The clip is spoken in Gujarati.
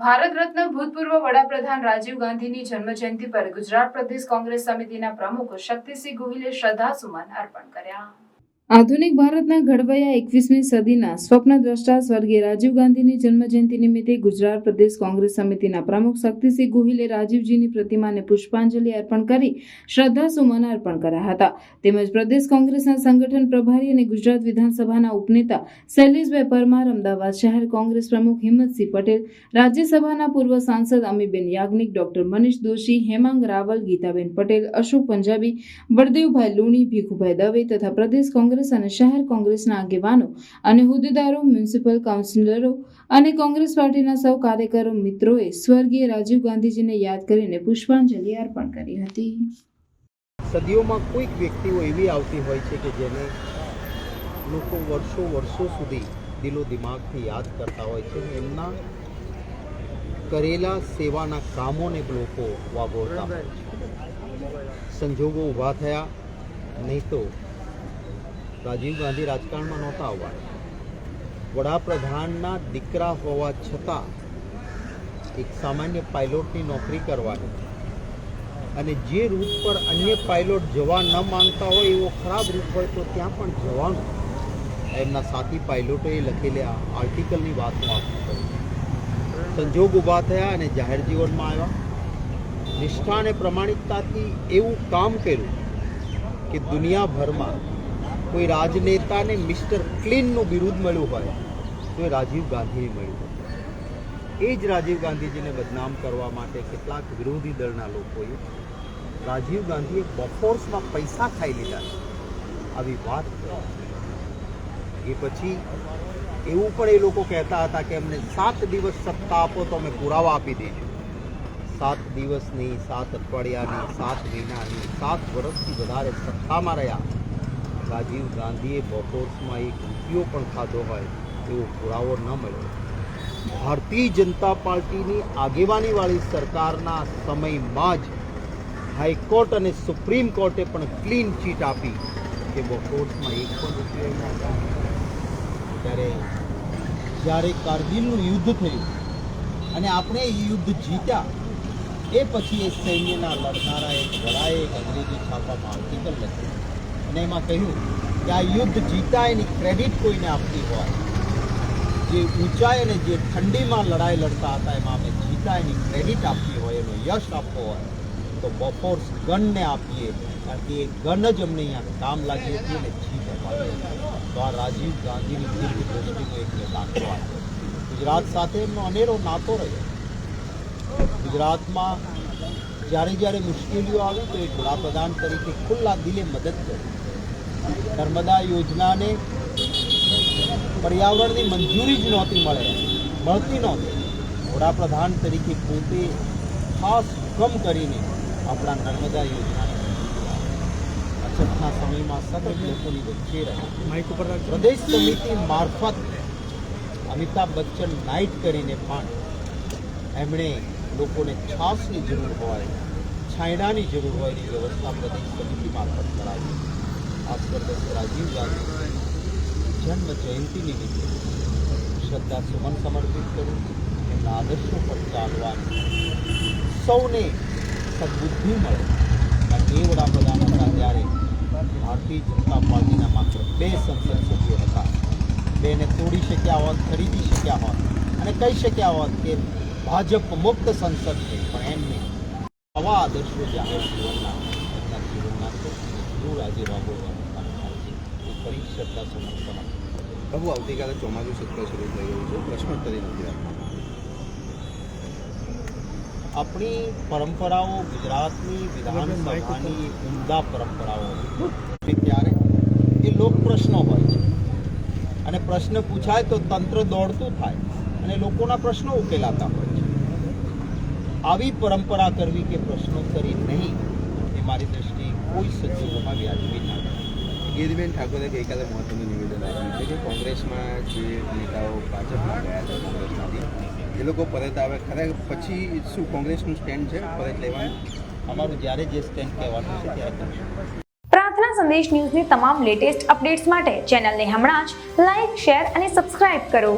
ભારત રત્ન ભૂતપૂર્વ વડાપ્રધાન રાજીવ ગાંધીની જન્મજયંતિ પર ગુજરાત પ્રદેશ કોંગ્રેસ સમિતિના પ્રમુખ શક્તિસિંહ ગોહિલે શ્રદ્ધાસુમન અર્પણ કર્યા. આધુનિક ભારતના ઘડવૈયા એકવીસમી સદીના સ્વપ્નદ્રષ્ટા સ્વર્ગીય રાજીવ ગાંધીની જન્મજયંતિ નિમિત્તે ગુજરાત પ્રદેશ કોંગ્રેસ સમિતિના પ્રમુખ શક્તિસિંહ ગોહિલે રાજીવજીની પ્રતિમાને પુષ્પાંજલિ અર્પણ કરી શ્રદ્ધાસુમન અર્પણ કર્યા હતા. તેમજ પ્રદેશ કોંગ્રેસના સંગઠન પ્રભારી અને ગુજરાત વિધાનસભાના ઉપનેતા શૈલેષભાઈ પરમાર અમદાવાદ શહેર કોંગ્રેસ પ્રમુખ હિંમતસિંહ પટેલ, રાજ્યસભાના પૂર્વ સાંસદ અમીબેન યાજ્ઞિક, ડોક્ટર મનીષ દોશી, હેમાંગ રાવલ, ગીતાબેન પટેલ, અશોક પંજાબી, બળદેવભાઈ લુણી, ભીખુભાઈ દવે તથા પ્રદેશ કોંગ્રેસ અને શહેર કોંગ્રેસના આગેવાનો અને હોદ્દેદારો, મ્યુનિસિપલ કાઉન્સિલરો અને કોંગ્રેસ પાર્ટીના સૌ કાર્યકરો, મિત્રોએ સ્વર્ગીય રાજીવ ગાંધીજીને યાદ કરીને પુષ્પાંજલિ અર્પણ કરી હતી. સદીઓમાં કોઈક વ્યક્તિઓ એવી આવતી હોય છે કે જેને લોકો વર્ષો વર્ષો સુધી દિલો દિમાગથી યાદ કરતા હોય છે એમના કરેલા સેવાના કામોને લોકો વાગોળતા સંજોગો ઊભા થયા, નહીં તો રાજીવ ગાંધી રાજકારણમાં નહોતા આવવાના. વડાપ્રધાનના દીકરા હોવા છતાં એક સામાન્ય પાયલોટની નોકરી કરવાની અને જે રૂટ પર અન્ય પાયલોટ જવા ન માંગતા હોય એવો ખરાબ રૂટ હોય તો ત્યાં પણ જવાનું. એમના સાથી પાયલોટોએ લખેલી આ આર્ટિકલની વાત હું આપું સંજોગ ઊભા થયા અને જાહેર જીવનમાં આવ્યા. નિષ્ઠા અને પ્રમાણિકતાથી એવું કામ કર્યું કે દુનિયાભરમાં કોઈ રાજનેતાને મિસ્ટર ક્લીનનું બિરુદ મળ્યું હોય, તો એ રાજીવ ગાંધીને મળ્યું હોય. એ જ રાજીવ ગાંધીજીને બદનામ કરવા માટે કેટલાક વિરોધી દળના લોકોએ રાજીવ ગાંધીએ બફોર્સમાં પૈસા ખાઈ લીધા છે. આવી વાત. એ પછી એવું પણ એ લોકો કહેતા હતા કે અમને સાત દિવસ સત્તા આપો તો અમે પુરાવા આપી દઈશું સાત દિવસની, સાત અઠવાડિયાની, સાત મહિનાની, સાત વર્ષથી વધારે સત્તામાં રહ્યા. રાજીવ ગાંધીએ બપોર્સમાં એક રૂપિયો પણ ખાધો હોય તેવો પુરાવો ન મળ્યો. ભારતીય જનતા પાર્ટીની આગેવાનીવાળી સરકારના સમયમાં જ હાઈકોર્ટ અને સુપ્રીમ કોર્ટે પણ ક્લીન ચીટ આપી કે બપોર્સમાં એક પણ રૂપિયો ત્યારે જ્યારે કારગિલનું યુદ્ધ થયું અને આપણે એ યુદ્ધ જીત્યા, એ પછી એ સૈન્યના લડનારા એક વડાએ એક અંગ્રેજી છાપામાં આર્ટિકલ લખ્યું. અને એમાં કહ્યું કે આ યુદ્ધ જીતા એની ક્રેડિટ કોઈને આપતી હોય. જે ઊંચાઈ અને જે ઠંડીમાં લડાઈ લડતા હતા, એમાં અમે જીતા એની ક્રેડિટ આપતી હોય, એનો યશ આપવો હોય, તો બફોર્સ ગનને આપીએ. કારણ કે એ ગન જ અમને અહીંયા કામ લાગી હતી અને જીત અપાવી તો આ રાજીવ ગાંધીની દીર્ઘ દ્રષ્ટિનો એક દાખલો આપ્યો. ગુજરાત સાથે એમનો અનેરો નાતો રહ્યો. ગુજરાતમાં જ્યારે જ્યારે મુશ્કેલીઓ આવી, તો એ વડાપ્રધાન તરીકે ખુલ્લા દિલે મદદ કરી. નર્મદા યોજનાને પર્યાવરણની મંજૂરી જ નહોતી મળે મળતી નહોતી. વડાપ્રધાન તરીકે પોતે ખાસ હુકમ કરીને આપણા નર્મદા યોજનાને અછતના સમયમાં સતત લોકોની વચ્ચે પ્રદેશ સમિતિ મારફત અમિતાભ બચ્ચન નાઇટ કરીને પણ એમણે લોકોને છાસની જરૂર હોય છાંયડાની જરૂર હોય એની વ્યવસ્થા પ્રદેશ સમિતિ મારફત કરાવી. આ સ્વર્ગસ્થ રાજીવ ગાંધી જન્મ જયંતિ નિમિત્તે શ્રદ્ધા સુમન સમર્પિત કરું, એમના આદર્શો પર ચાલવાની સૌને સદબુદ્ધિ મળે. અને એ વડાપ્રધાન હતા ત્યારે ભારતીય જનતા પાર્ટીના માત્ર બે સંસદ સભ્યો હતા. બેને તોડી શક્યા હોત, ખરીદી શક્યા હોત અને કહી શક્યા હોત કે ભાજપ મુક્ત સંસદ છે, પણ એમને આવા આદર્શો જાહેર જીવનના, એમના જીવનના જરૂર આજે છે એ ફરી શ્રદ્ધા સુમન આવતીકાલે ચોમાસું સત્ર શરૂ થઈ ગયું છે. પ્રશ્નોત્તરી નથી આપણી પરંપરાઓ ગુજરાતની વિધાનસભાની ઉમદા પરંપરાઓ ત્યારે એ લોક પ્રશ્નો હોય છે. અને પ્રશ્ન પૂછાય તો તંત્ર દોડતું થાય અને લોકોના પ્રશ્નો ઉકેલાતા હોય છે. આવી પરંપરા કરવી કે પ્રશ્નોત્તરી નહીં, એ મારી દ્રષ્ટિએ કોઈ સંજોગોમાં વ્યાજબી ના છે ઠાકોરે ગઈકાલે મહત્વનું નિવેદન આપ્યું છે કે કોંગ્રેસમાં જે નેતાઓ ભાજપમાં ગયા છે કોંગ્રેસમાંથી એ લોકો પરત આવે. ખરેખર પછી શું કોંગ્રેસનું સ્ટેન્ડ છે? પરત લેવાનું? અમારું જ્યારે જે સ્ટેન્ડ કહેવાનું છે ત્યારે કરશું. પ્રાર્થના સંદેશ ન્યૂઝની તમામ લેટેસ્ટ અપડેટ્સ માટે ચેનલને હમણાં જ લાઇક શેર અને સબસ્ક્રાઇબ કરો.